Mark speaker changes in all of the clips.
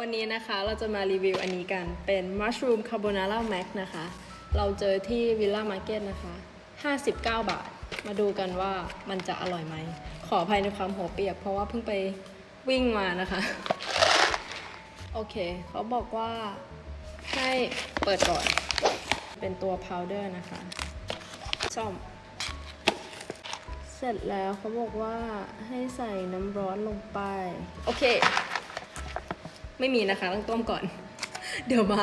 Speaker 1: วันนี้นะคะเราจะมารีวิวอันนี้กันเป็น Mushroom Carbonara Mac นะคะ เราเจอที่ Villa Market นะคะ 59 บาท มาดูกันว่ามันจะอร่อยไหม ขออภัยในความหัวเปียกเพราะว่าเพิ่งไปวิ่งมานะคะ โอเค เขาบอกว่าให้เปิดก่อน เป็นตัว powder นะคะซ่อม เสร็จแล้วเขาบอกว่าให้ใส่น้ำร้อนลงไป โอเค ไม่มีนะคะต้องต้มก่อน เดี๋ยวมา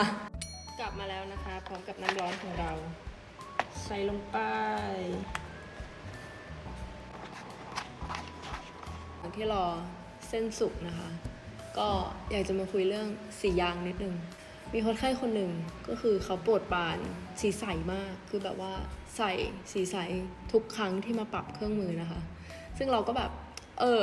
Speaker 1: กลับมาแล้วนะคะ พร้อมกับน้ำร้อนของเรา ใส่ลงไปหลังที่รอเส้นสุกนะคะ ก็อยากจะมาคุยเรื่องสียางนิดนึง มีคนไข้คนหนึ่งก็คือเขาปวดปานสีใสมาก คือแบบว่าใส่สีใสทุกครั้งที่มาปรับเครื่องมือนะคะ ซึ่งเราก็แบบ เออ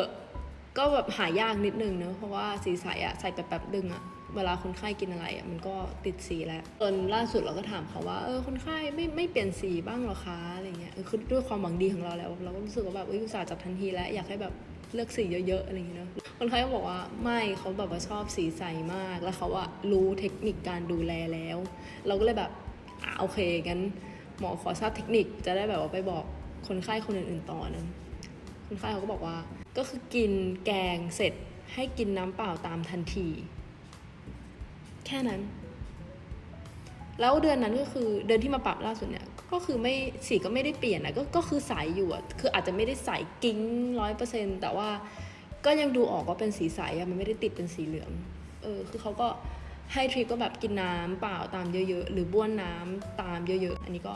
Speaker 1: ก็แบบหายากนิดนึงเนอะเพราะว่าสีใสอะใส่แป๊บๆดึงอะเวลาคนไข้กินอะไรอะมันก็ติดสีแล้วจนล่าสุดเราก็ถามเขาว่าเออคนไข้ไม่ไม่เปลี่ยนสีบ้างหรอคะอะไรเงี้ยคือด้วยความหวังดีของเราแล้ว เราก็รู้สึกว่าแบบเอยอุตส่าห์จับทันทีแล้วอยากให้แบบเลือกสีเยอะๆอะไรเงี้ยเนอะคนไข้ก็บอกว่าไม่เขาแบบว่าชอบสีใสมาก แล้วเขาอะรู้เทคนิคการดูแลแล้ว เราก็เลยแบบอะโอเคงั้นหมอขอทราบเทคนิคจะได้แบบว่าไปบอกคนไข้คนอื่นๆต่อนะ คนไข้เขาก็บอกว่า ก็คือกินแกงเสร็จให้กินน้ำเปล่าตามทันที แค่นั้น แล้วเดือนนั้นก็คือเดือนที่มาปรับล่าสุดเนี่ย ก็คือไม่สีก็ไม่ได้เปลี่ยนนะก็ก็คือใสอยู่อะคืออาจจะไม่ได้ใสกิ้งร้อยเปอร์เซ็นแต่ว่าก็ยังดูออกว่าเป็นสีใสอะมันไม่ได้ติดเป็นสีเหลือง เออ คือเขาก็ให้ทริปก็แบบกินน้ำเปล่าตามเยอะๆ หรือบ้วนน้ำตามเยอะๆ อันนี้ก็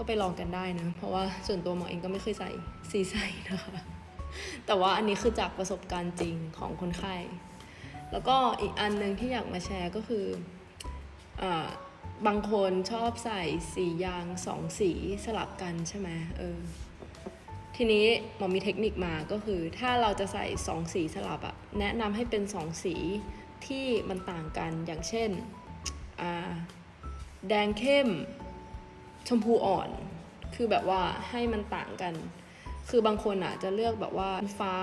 Speaker 1: ก็ไปลองกันได้นะ เพราะว่าส่วนตัวหมอเองก็ไม่เคยใส่สีใสนะคะ แต่ว่าอันนี้คือจากประสบการณ์จริงของคนไข้ แล้วก็อีกอันหนึ่งที่อยากมาแชร์ก็คืออบางคนชอบใส่สียางสองสีสลับกันใช่ไหมเออทีนี้หมอมีเทคนิคมาก็คือ ถ้าเราจะใส่สองสีสลับอะแนะนำให้เป็นสองสีที่มันต่างกันอย่างเช่นแดงเข้ม ชมพูอ่อน คือแบบว่าให้มันต่างกัน คือบางคนอะจะเลือกแบบว่าฟ้า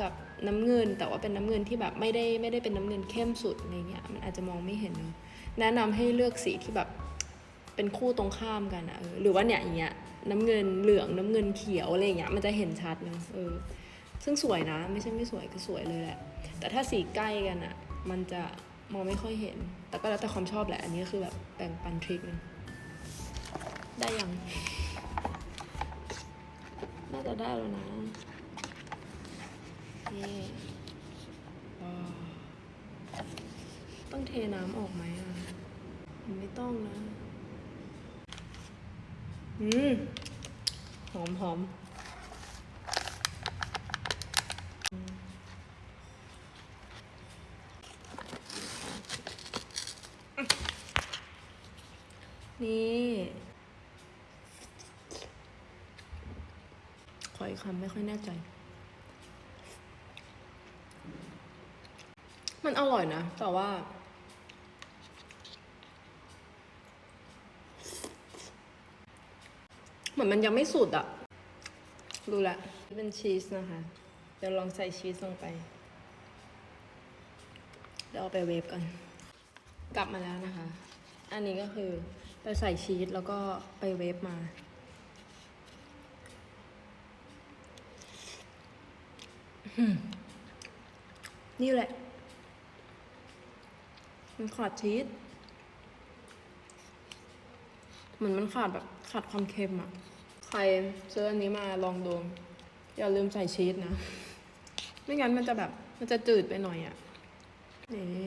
Speaker 1: กับน้ำเงิน แต่ว่าเป็นน้ำเงินที่แบบไม่ได้ไม่ได้เป็นน้ำเงินเข้มสุดอะไรเงี้ย มันอาจจะมองไม่เห็นเนอะแนะนำให้เลือกสีที่แบบเป็นคู่ตรงข้ามกันอะเออ หรือว่าเนี่ยอย่างเงี้ยน้ำเงินเหลืองน้ำเงินเขียวอะไรอย่างเงี้ย มันจะเห็นชัดเนอะเออ ซึ่งสวยนะ ไม่ใช่ไม่สวยคือสวยเลยแหละ แต่ถ้าสีใกล้กันอะมันจะมองไม่ค่อยเห็น แต่ก็แล้วแต่ความชอบแหละ อันนี้คือแบบแบ่งปันทริคนึง ได้ยัง น่าจะได้แล้วนะนี่ต้องเทน้ำออกไหมอะ ไม่ต้องนะ อืม หอมหอมนี่ ออีกคำไม่ค่อยแน่ใจ มันอร่อยนะ แต่ว่า เหมือนมันยังไม่สุดอะรู้ละเป็นชีสนะคะ เดี๋ยวลองใส่ชีสลงไป เดี๋ยวเอาไปเวฟกัน กลับมาแล้วนะคะ อันนี้ก็คือไปใส่ชีสแล้วก็ไปเวฟมา นี่แหละ มันขาดชีสเหมือนมันขาดแบบขาดความเค็มอะใครซื้ออันนี้มาลองดูอย่าลืมใส่ชีสนะ ไม่งั้นมันจะแบบ มันจะจืดไปหน่อยอะนี่